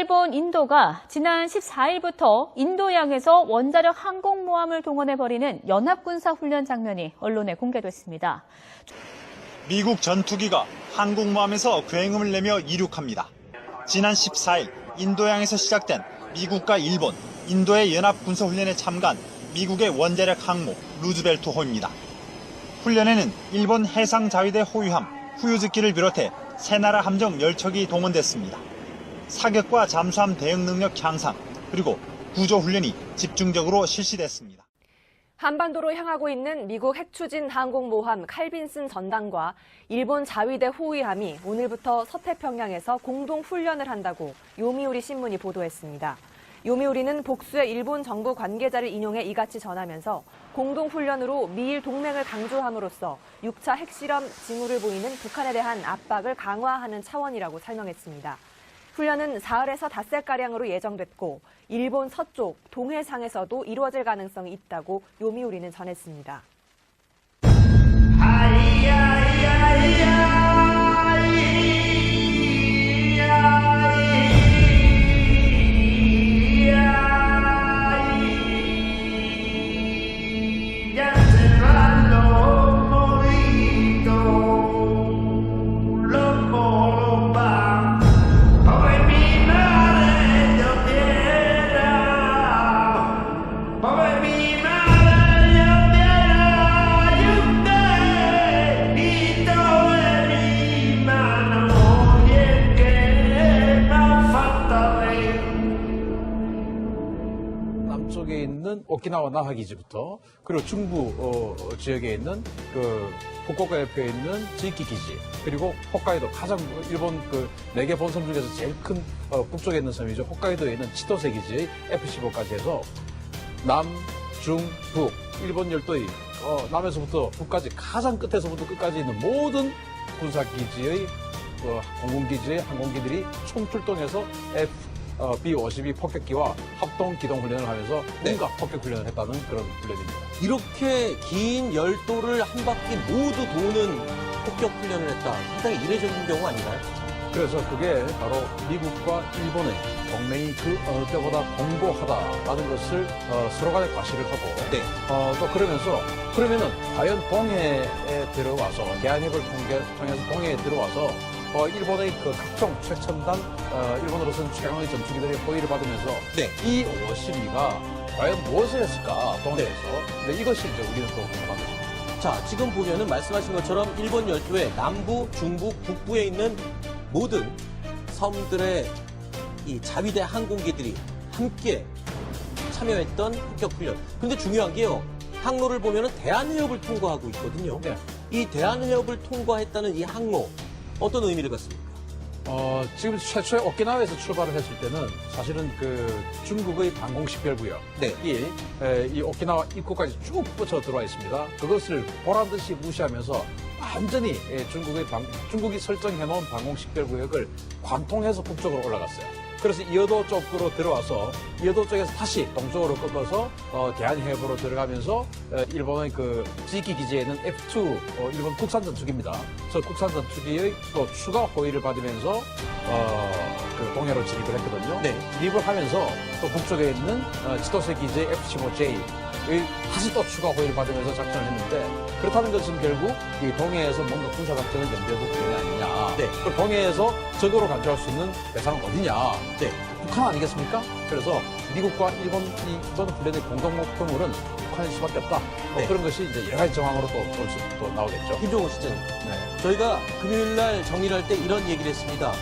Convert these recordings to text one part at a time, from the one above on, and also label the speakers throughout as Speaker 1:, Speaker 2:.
Speaker 1: 일본, 인도가 지난 14일부터 인도양에서 원자력 항공모함을 동원해 벌이는 연합군사 훈련 장면이 언론에 공개됐습니다.
Speaker 2: 미국 전투기가 항공모함에서 굉음을 내며 이륙합니다. 지난 14일 인도양에서 시작된 미국과 일본, 인도의 연합군사훈련에 참가한 미국의 원자력 항모 루즈벨트 호입니다. 훈련에는 일본 해상자위대 호위함 후유즈키를 비롯해 세 나라 함정 10척이 동원됐습니다. 사격과 잠수함 대응 능력 향상, 그리고 구조훈련이 집중적으로 실시됐습니다.
Speaker 3: 한반도로 향하고 있는 미국 핵추진 항공모함 칼빈슨 전단과 일본 자위대 호위함이 오늘부터 서태평양에서 공동 훈련을 한다고 요미우리 신문이 보도했습니다. 요미우리는 복수의 일본 정부 관계자를 인용해 이같이 전하면서 공동 훈련으로 미일 동맹을 강조함으로써 6차 핵실험 징후를 보이는 북한에 대한 압박을 강화하는 차원이라고 설명했습니다. 훈련은 사흘에서 닷새가량으로 예정됐고 일본 서쪽 동해상에서도 이루어질 가능성이 있다고 요미우리는 전했습니다.
Speaker 4: Ya
Speaker 5: 오키나와 나하 기지부터 그리고 중부 어, 지역에 있는 그 후쿠오카 옆에 있는 지키 기지 그리고 홋카이도 가장 일본 그 네 개 본섬 중에서 제일 큰 어, 북쪽에 있는 섬이죠. 홋카이도에 있는 치토세 기지의 F-15까지 해서 남, 중, 북 일본 열도의 어, 남에서부터 북까지 가장 끝에서부터 끝까지 있는 모든 군사 기지의 어, 공군기지의 항공기들이 총출동해서 F 어, B-52 폭격기와 합동 기동 훈련을 하면서
Speaker 6: 네.
Speaker 5: 온갖 폭격 훈련을 했다는 그런 훈련입니다.
Speaker 6: 이렇게 긴 열도를 한 바퀴 모두 도는 폭격 훈련을 했다. 상당히 이례적인 경우 아닌가요?
Speaker 5: 그래서 그게 바로 미국과 일본의 동맹이 그 어느 때보다 공고하다라는 것을 어, 서로 간에 과시를 하고
Speaker 6: 네.
Speaker 5: 어, 또 그러면서 그러면은 과연 동해에 들어와서 대한협을 통해, 통해서 동해에 들어와서 어, 일본의 그 각종 최첨단 어, 일본으로서는 최강의 전투기들의 호의를 받으면서
Speaker 6: 네.
Speaker 5: 이 52가 과연 무엇을 했을까 동해에서 근데 이것이 이제 우리는 또 궁금한 것입니다.
Speaker 6: 자, 지금 보면은 말씀하신 것처럼 일본 열도의 남부, 중부, 북부에 있는 모든 섬들의 이 자위대 항공기들이 함께 참여했던 폭격 훈련. 근데 중요한 게요. 항로를 보면은 대한해협을 통과하고 있거든요.
Speaker 5: 네.
Speaker 6: 이 대한해협을 통과했다는 이 항로 어떤 의미를 갖습니까?
Speaker 5: 어, 지금 최초에 오키나와에서 출발을 했을 때는 사실은 그 중국의 방공식별구역
Speaker 6: 네.
Speaker 5: 이, 에, 이 오키나와 입구까지 쭉 뻗쳐 들어와 있습니다. 그것을 보란 듯이 무시하면서 완전히 예, 중국의 방, 중국이 설정해 놓은 방공식별구역을 관통해서 북쪽으로 올라갔어요. 그래서 이어도 쪽으로 들어와서 이어도 쪽에서 다시 동쪽으로 꺾어서 어, 대한해협으로 들어가면서 어, 일본의 그 지기 기지에 있는 F2 어, 일본 국산 전투기입니다. 저 국산 전투기의 또 추가 호의를 받으면서 어, 그 동해로 진입을 했거든요.
Speaker 6: 네.
Speaker 5: 진입을 하면서 또 북쪽에 있는 어, 치토세 기지의 F-15J 또 추가 호의를 받으면서 작전을 했는데 그렇다는 것은 결국 이 동해에서 뭔가 군사 작전을 연대해도 되는 아니냐.
Speaker 6: 네.
Speaker 5: 그 동해에서 적으로 간주할 수 있는 대상은 어디냐.
Speaker 6: 네.
Speaker 5: 북한 아니겠습니까? 그래서 미국과 일본이 이번 훈련의 공동 목표물은 북한일 수밖에 없다. 뭐
Speaker 6: 네.
Speaker 5: 그런 것이 이제 여러 가지 정황으로 또, 볼 수, 또 나오겠죠.
Speaker 6: 김종호 시장님.
Speaker 5: 네.
Speaker 6: 저희가 금요일 날 정리를 할 때 이런 얘기를 했습니다.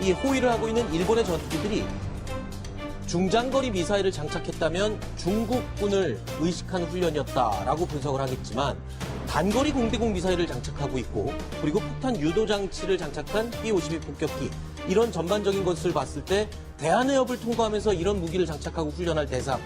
Speaker 6: 이 호위를 하고 있는 일본의 전투기들이 중장거리 미사일을 장착했다면 중국군을 의식한 훈련이었다라고 분석을 하겠지만 단거리 공대공 미사일을 장착하고 있고 그리고 폭탄 유도 장치를 장착한 B-52 폭격기 이런 전반적인 것을 봤을 때 대한해협을 통과하면서 이런 무기를 장착하고 훈련할 대상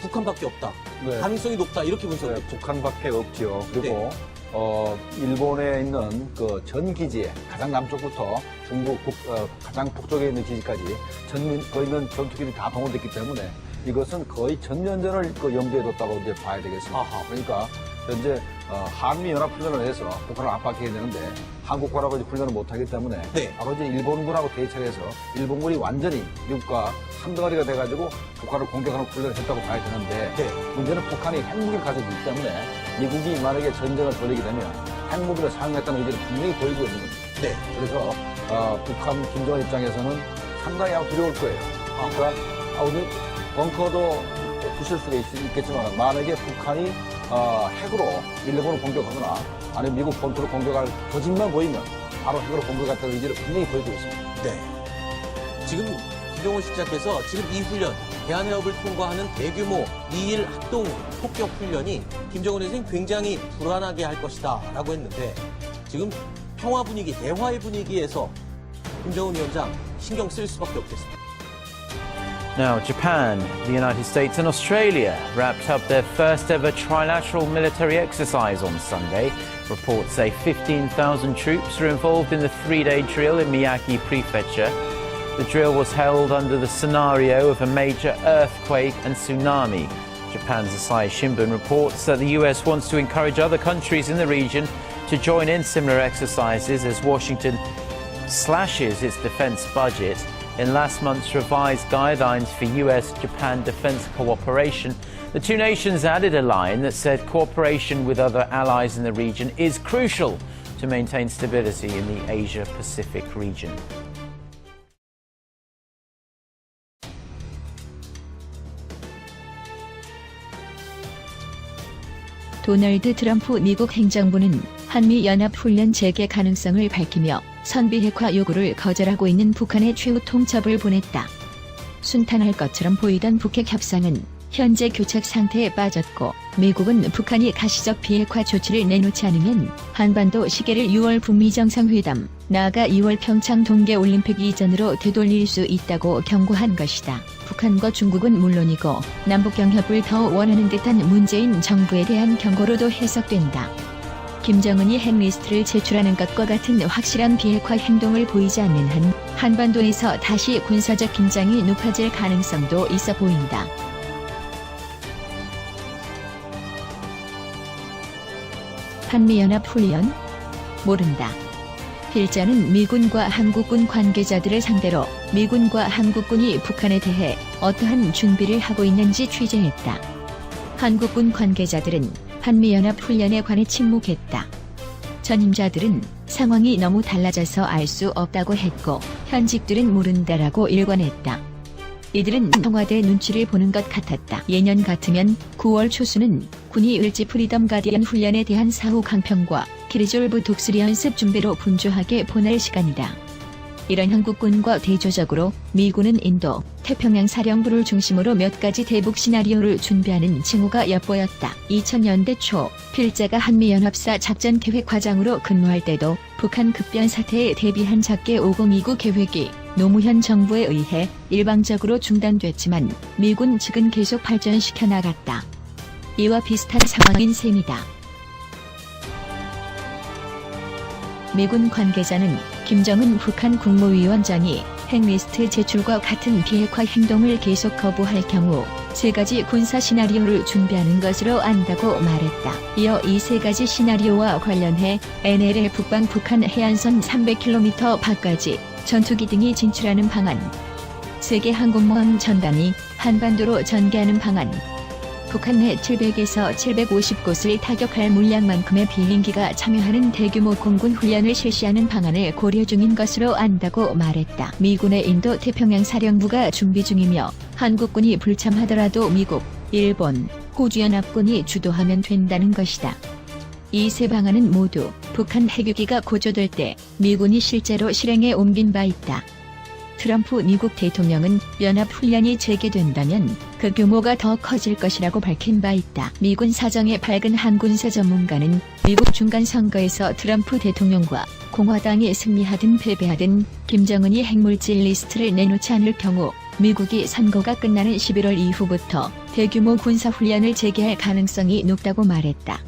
Speaker 6: 북한밖에 없다.
Speaker 7: 네.
Speaker 6: 가능성이 높다. 이렇게 분석을
Speaker 7: 네,
Speaker 6: 했죠.
Speaker 7: 북한밖에 없지요. 그리고
Speaker 6: 네.
Speaker 7: 어, 일본에 있는 그 전 기지에 가장 남쪽부터 중국 북, 어, 가장 북쪽에 있는 기지까지 전 거기 있는 전투기들이 다 동원됐기 때문에 이것은 거의 전면전을 그 염두에 뒀다고 이제 봐야 되겠습니다.
Speaker 6: 아하.
Speaker 7: 그러니까 현재 어, 한미 연합 훈련을 해서 북한을 압박해야 되는데 한국과라고 이제 훈련을 못하기 때문에
Speaker 6: 네.
Speaker 7: 바로 이제 일본군하고 대처해서 일본군이 완전히 미국과 한덩어리가 돼가지고 북한을 공격하는 훈련을 했다고 봐야 되는데
Speaker 6: 네.
Speaker 7: 문제는 북한이 핵무기를 가지고 있기 때문에 미국이 만약에 전쟁을 벌이게 되면 핵무기를 사용했다는 의지를 분명히 보이고 있는 겁니다.
Speaker 6: 네.
Speaker 7: 그래서 어, 북한 김정은 입장에서는 상당히 아마 두려울 거예요. 그러니까 아, 우리 벙커도 부실 수가 있, 있겠지만 만약에 북한이 어, 핵으로 일본을 공격하거나 아니면 미국 본토를 공격할 거짓만 보이면 바로 핵으로 공격하겠다는 의지를 분명히 보이고 있습니다.
Speaker 6: 네. 지금 김정은 시작해서 지금 이 훈련, 대한해협을 통과하는 대규모 미일 합동 폭격 훈련이 김정은에서는 굉장히 불안하게 할 것이다 라고 했는데 지금 평화 분위기, 대화의 분위기에서 김정은 위원장 신경 쓸 수밖에 없겠습니다.
Speaker 8: Now, Japan, the United States, and Australia wrapped up their first ever trilateral military exercise on Sunday. Reports say 15,000 troops were involved in the three day drill in Miyagi Prefecture. The drill was held under the scenario of a major earthquake and tsunami. Japan's Asahi Shimbun reports that the US wants to encourage other countries in the region to join in similar exercises as Washington slashes its defense budget. In last month's revised guidelines for US Japan defense cooperation, the two nations added a line that said cooperation with other allies in the region is crucial to maintain stability in the Asia Pacific region.
Speaker 9: 도널드 트럼프 미국 행정부는 한미 연합 훈련 재개 가능성을 밝히며 선비 핵화 요구를 거절하고 있는 북한의 최후 통첩을 보냈다. 순탄할 것처럼 보이던 북핵 협상은 현재 교착 상태에 빠졌고 미국은 북한이 가시적 비핵화 조치를 내놓지 않으면 한반도 시계를 6월 북미 정상회담, 나아가 2월 평창 동계 올림픽 이전으로 되돌릴 수 있다고 경고한 것이다. 북한과 중국은 물론이고 남북 경협을 더 원하는 듯한 문재인 정부에 대한 경고로도 해석된다. 김정은이 핵리스트를 제출하는 것과 같은 확실한 비핵화 행동을 보이지 않는 한 한반도에서 다시 군사적 긴장이 높아질 가능성도 있어 보인다. 한미연합 훈련? 모른다. 필자는 미군과 한국군 관계자들을 상대로 미군과 한국군이 북한에 대해 어떠한 준비를 하고 있는지 취재했다. 한국군 관계자들은 한미연합 훈련에 관해 침묵했다. 전임자들은 상황이 너무 달라져서 알 수 없다고 했고 현직들은 모른다라고 일관했다. 이들은 청와대 눈치를 보는 것 같았다. 예년 같으면 9월 초수는 군이 을지 프리덤 가디언 훈련에 대한 사후 강평과 키리졸브 독수리 연습 준비로 분주하게 보낼 시간이다. 이런 한국군과 대조적으로 미군은 인도, 태평양 사령부를 중심으로 몇 가지 대북 시나리오를 준비하는 징후가 엿보였다. 2000년대 초 필자가 한미연합사 작전 계획 과장으로 근무할 때도 북한 급변 사태에 대비한 작계 5029 계획이 노무현 정부에 의해 일방적으로 중단됐지만 미군 측은 계속 발전시켜 나갔다. 이와 비슷한 상황인 셈이다. 미군 관계자는 김정은 북한 국무위원장이 핵리스트 제출과 같은 비핵화 행동을 계속 거부할 경우 세 가지 군사 시나리오를 준비하는 것으로 안다고 말했다. 이어 이 세 가지 시나리오와 관련해 NLL 북방 북한 해안선 300km 밖까지 전투기 등이 진출하는 방안, 세계 항공모함 전단이 한반도로 전개하는 방안, 북한 내 700에서 750곳을 타격할 물량만큼의 비행기가 참여하는 대규모 공군 훈련을 실시하는 방안을 고려 중인 것으로 안다고 말했다. 미군의 인도 태평양 사령부가 준비 중이며 한국군이 불참하더라도 미국, 일본, 호주연합군이 주도하면 된다는 것이다. 이 세 방안은 모두 북한 핵유기가 고조될 때 미군이 실제로 실행에 옮긴 바 있다. 트럼프 미국 대통령은 연합훈련이 재개된다면 그 규모가 더 커질 것이라고 밝힌 바 있다. 미군 사정에 밝은 한 군사 전문가는 미국 중간 선거에서 트럼프 대통령과 공화당이 승리하든 패배하든 김정은이 핵물질 리스트를 내놓지 않을 경우 미국이 선거가 끝나는 11월 이후부터 대규모 군사훈련을 재개할 가능성이 높다고 말했다.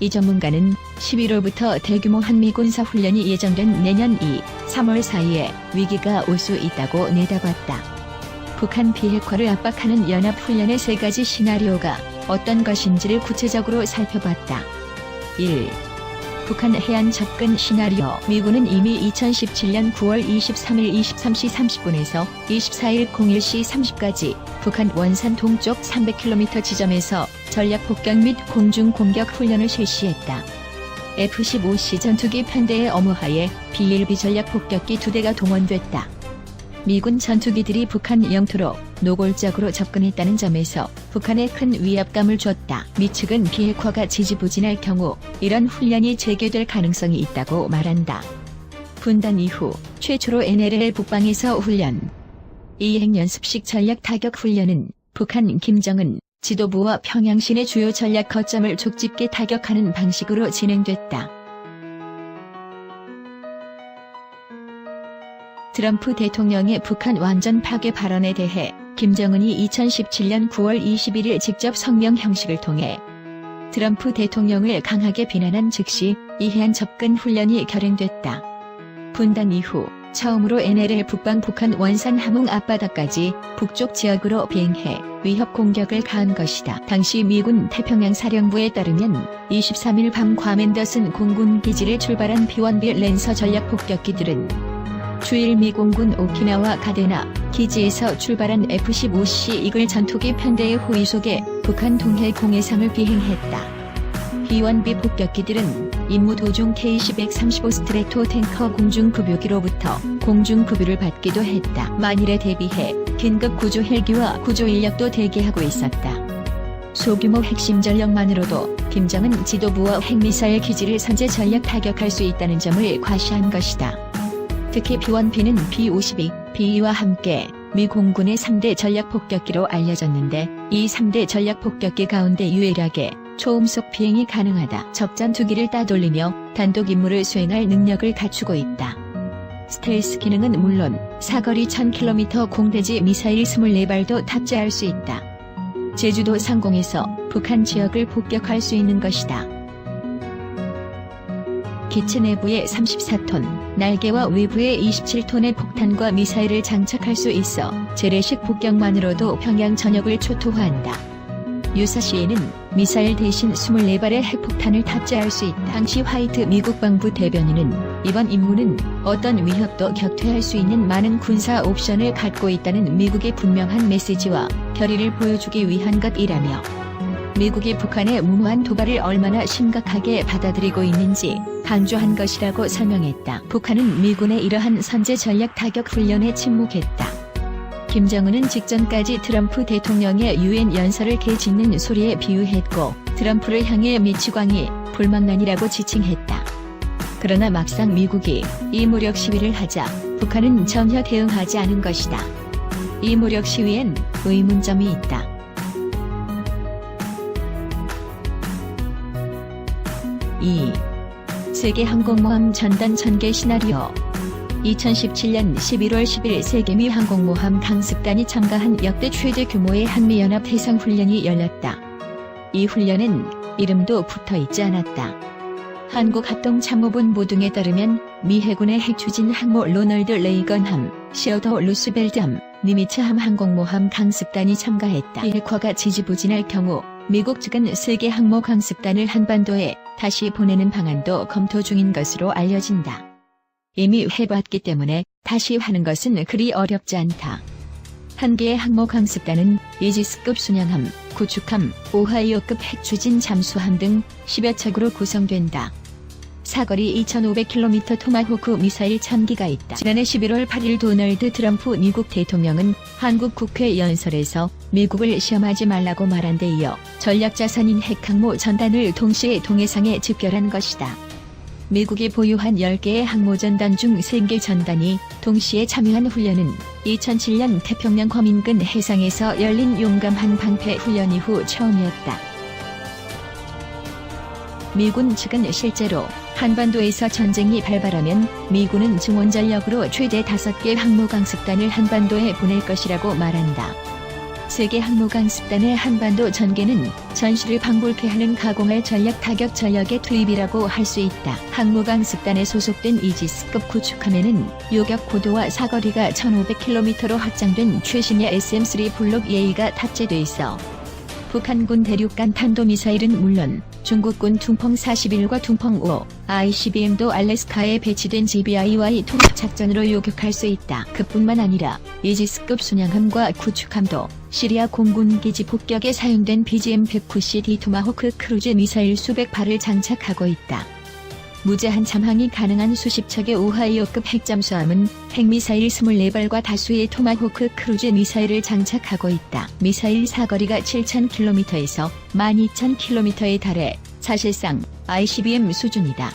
Speaker 9: 이 전문가는 11월부터 대규모 한미 군사 훈련이 예정된 내년 2, 3월 사이에 위기가 올 수 있다고 내다봤다. 북한 비핵화를 압박하는 연합 훈련의 세 가지 시나리오가 어떤 것인지를 구체적으로 살펴봤다. 1. 북한 해안 접근 시나리오 미군은 이미 2017년 9월 23일 23시 30분에서 24일 01시 30까지 북한 원산 동쪽 300km 지점에서 전략 폭격 및 공중 공격 훈련을 실시했다. F-15C 전투기 편대의 업무하에 B-1B 전략 폭격기 두 대가 동원됐다. 미군 전투기들이 북한 영토로 노골적으로 접근했다는 점에서 북한에 큰 위압감을 줬다. 미 측은 비핵화가 지지부진할 경우 이런 훈련이 재개될 가능성이 있다고 말한다. 분단 이후 최초로 NLL 북방에서 훈련. 이행 연습식 전략 타격 훈련은 북한 김정은 지도부와 평양신의 주요 전략 거점을 족집게 타격하는 방식으로 진행됐다. 트럼프 대통령의 북한 완전 파괴 발언에 대해 김정은이 2017년 9월 21일 직접 성명 형식을 통해 트럼프 대통령을 강하게 비난한 즉시 이해한 접근 훈련이 결행됐다. 분단 이후 처음으로 NLL 북방 북한 원산 함흥 앞바다까지 북쪽 지역으로 비행해 위협 공격을 가한 것이다. 당시 미군 태평양 사령부에 따르면 23일 밤 과맨더슨 공군 기지를 출발한 B-1B 랜서 전략 폭격기들은 주일 미 공군 오키나와 가데나 기지에서 출발한 F-15C 이글 전투기 편대의 호위 속에 북한 동해 공해상을 비행했다. B-1B 폭격기들은 임무 도중 K-135 스트레토 탱커 공중급유기로부터 공중급유를 받기도 했다. 만일에 대비해 긴급 구조 헬기와 구조 인력도 대기하고 있었다. 소규모 핵심 전력만으로도 김정은 지도부와 핵미사일 기지를 선제 전략 타격할 수 있다는 점을 과시한 것이다. 특히 B-1B는 B-52, B-2와 함께 미 공군의 3대 전략 폭격기로 알려졌는데 이 3대 전략 폭격기 가운데 유일하게 초음속 비행이 가능하다. 적전투기를 따돌리며 단독 임무를 수행할 능력을 갖추고 있다. 스텔스 기능은 물론 사거리 1000km 공대지 미사일 24발도 탑재할 수 있다. 제주도 상공에서 북한 지역을 폭격할 수 있는 것이다. 기체 내부에 34톤, 날개와 외부에 27톤의 폭탄과 미사일을 장착할 수 있어 재래식 폭격만으로도 평양 전역을 초토화한다. 유사시에는 미사일 대신 24발의 핵폭탄을 탑재할 수 있다. 당시 화이트 미국 방부 대변인은 이번 임무는 어떤 위협도 격퇴할 수 있는 많은 군사 옵션을 갖고 있다는 미국의 분명한 메시지와 결의를 보여주기 위한 것이라며 미국이 북한의 무모한 도발을 얼마나 심각하게 받아들이고 있는지 강조한 것이라고 설명했다. 북한은 미군의 이러한 선제 전략 타격 훈련에 침묵했다. 김정은은 직전까지 트럼프 대통령의 유엔 연설을 개짓는 소리에 비유했고 트럼프를 향해 미치광이 불망난이라고 지칭했다. 그러나 막상 미국이 이 무력 시위를 하자 북한은 전혀 대응하지 않은 것이다. 이 무력 시위엔 의문점이 있다. 세계 항공모함 전단 전개 시나리오 2017년 11월 10일 세계미 항공모함 강습단이 참가한 역대 최대 규모의 한미연합 해상 훈련이 열렸다. 이 훈련은 이름도 붙어 있지 않았다. 한국합동참모본부 등에 따르면 미 해군의 핵추진 항모 로널드 레이건함, 시어더 루스벨트함, 니미츠함 항공모함 강습단이 참가했다. 비핵화가 지지부진할 경우 미국 측은 세계 항모 강습단을 한반도에 다시 보내는 방안도 검토 중인 것으로 알려진다. 이미 해봤기 때문에 다시 하는 것은 그리 어렵지 않다. 한 개의 항모 강습단은 이지스급 순양함, 구축함, 오하이오급 핵추진 잠수함 등 10여 척으로 구성된다. 사거리 2,500km 토마호크 미사일 1000기가 있다. 지난해 11월 8일 도널드 트럼프 미국 대통령은 한국 국회 연설에서 미국을 시험하지 말라고 말한 데 이어 전략자산인 핵항모 전단을 동시에 동해상에 집결한 것이다. 미국이 보유한 10개의 항모전단 중 3개 전단이 동시에 참여한 훈련은 2007년 태평양 검인근 해상에서 열린 용감한 방패 훈련 이후 처음이었다. 미군 측은 실제로 한반도에서 전쟁이 발발하면 미군은 증원전력으로 최대 5개 항모강습단을 한반도에 보낼 것이라고 말한다. 세계 항모강습단의 한반도 전개는 전시를 방불케 하는 가공할 전략 타격 전력의 투입이라고 할 수 있다. 항모강습단에 소속된 이지스급 구축함에는 요격 고도와 사거리가 1500km로 확장된 최신의 SM3 블록 예의가 탑재돼 있어 북한군 대륙간 탄도미사일은 물론 중국군 둥펑 41과 둥펑 5, ICBM도 알래스카에 배치된 GBI와의 통합작전으로 요격할 수 있다. 그뿐만 아니라 이지스급 순양함과 구축함도 시리아 공군기지 폭격에 사용된 BGM-190D 토마호크 크루즈 미사일 수백 발을 장착하고 있다. 무제한 잠항이 가능한 수십 척의 오하이오급 핵잠수함은 핵미사일 24발과 다수의 토마호크 크루즈 미사일을 장착하고 있다. 미사일 사거리가 7,000km에서 12,000km에 달해 사실상 ICBM 수준이다.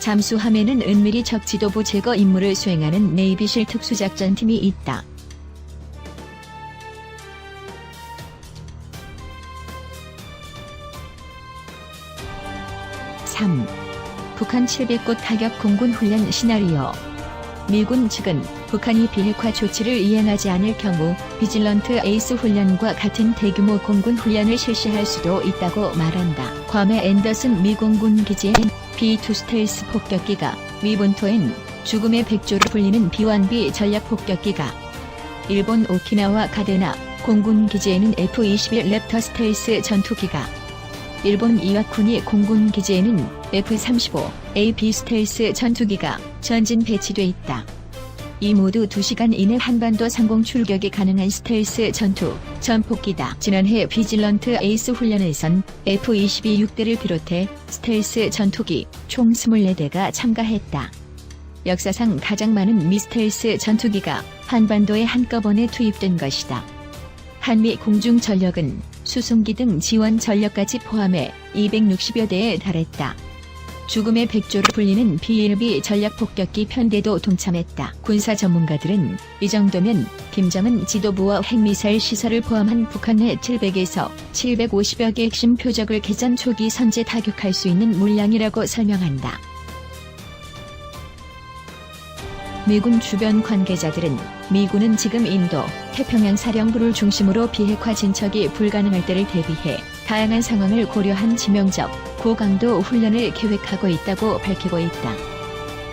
Speaker 9: 잠수함에는 은밀히 적 지도부 제거 임무를 수행하는 네이비실 특수작전팀이 있다. 북한 700곳 타격 공군 훈련 시나리오 미군 측은 북한이 비핵화 조치를 이행하지 않을 경우 비질런트 에이스 훈련과 같은 대규모 공군 훈련을 실시할 수도 있다고 말한다. 괌의 앤더슨 미공군 기지엔 B2 스텔스 폭격기가 위본토엔 죽음의 백조로 불리는 B1B 전략 폭격기가 일본 오키나와 가데나 공군 기지에는 F-21 랩터 스텔스 전투기가 일본 이와쿠니 공군 기지에는 F-35 AB 스텔스 전투기가 전진 배치돼 있다. 이 모두 2시간 이내 한반도 상공 출격이 가능한 스텔스 전투 전폭기다. 지난해 비질런트 에이스 훈련에선 F-22 6대를 비롯해 스텔스 전투기 총 24대가 참가했다. 역사상 가장 많은 미스텔스 전투기가 한반도에 한꺼번에 투입된 것이다. 한미 공중 전력은 수송기 등 지원 전력까지 포함해 260여 대에 달했다. 죽음의 백조로 불리는 B-1B 전략 폭격기 편대도 동참했다. 군사 전문가들은 이 정도면 김정은 지도부와 핵미사일 시설을 포함한 북한 내 700에서 750여 개 핵심 표적을 개전 초기 선제 타격할 수 있는 물량이라고 설명한다. 미군 주변 관계자들은 미군은 지금 인도, 태평양 사령부를 중심으로 비핵화 진척이 불가능할 때를 대비해 다양한 상황을 고려한 지명적, 고강도 훈련을 계획하고 있다고 밝히고 있다.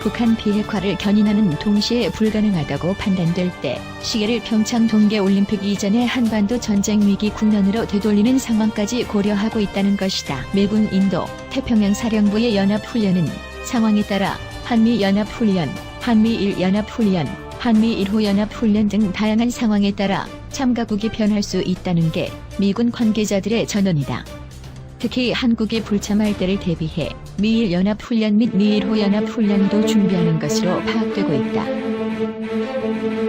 Speaker 9: 북한 비핵화를 견인하는 동시에 불가능하다고 판단될 때 시계를 평창 동계올림픽 이전의 한반도 전쟁 위기 국면으로 되돌리는 상황까지 고려하고 있다는 것이다. 미군 인도, 태평양 사령부의 연합훈련은 상황에 따라 한미연합훈련, 한미일연합훈련, 한미일호연합훈련 등 다양한 상황에 따라 참가국이 변할 수 있다는 게 미군 관계자들의 전언이다. 특히 한국이 불참할 때를 대비해 미일 연합 훈련 및 미일 호 연합 훈련도 준비하는 것으로 파악되고 있다.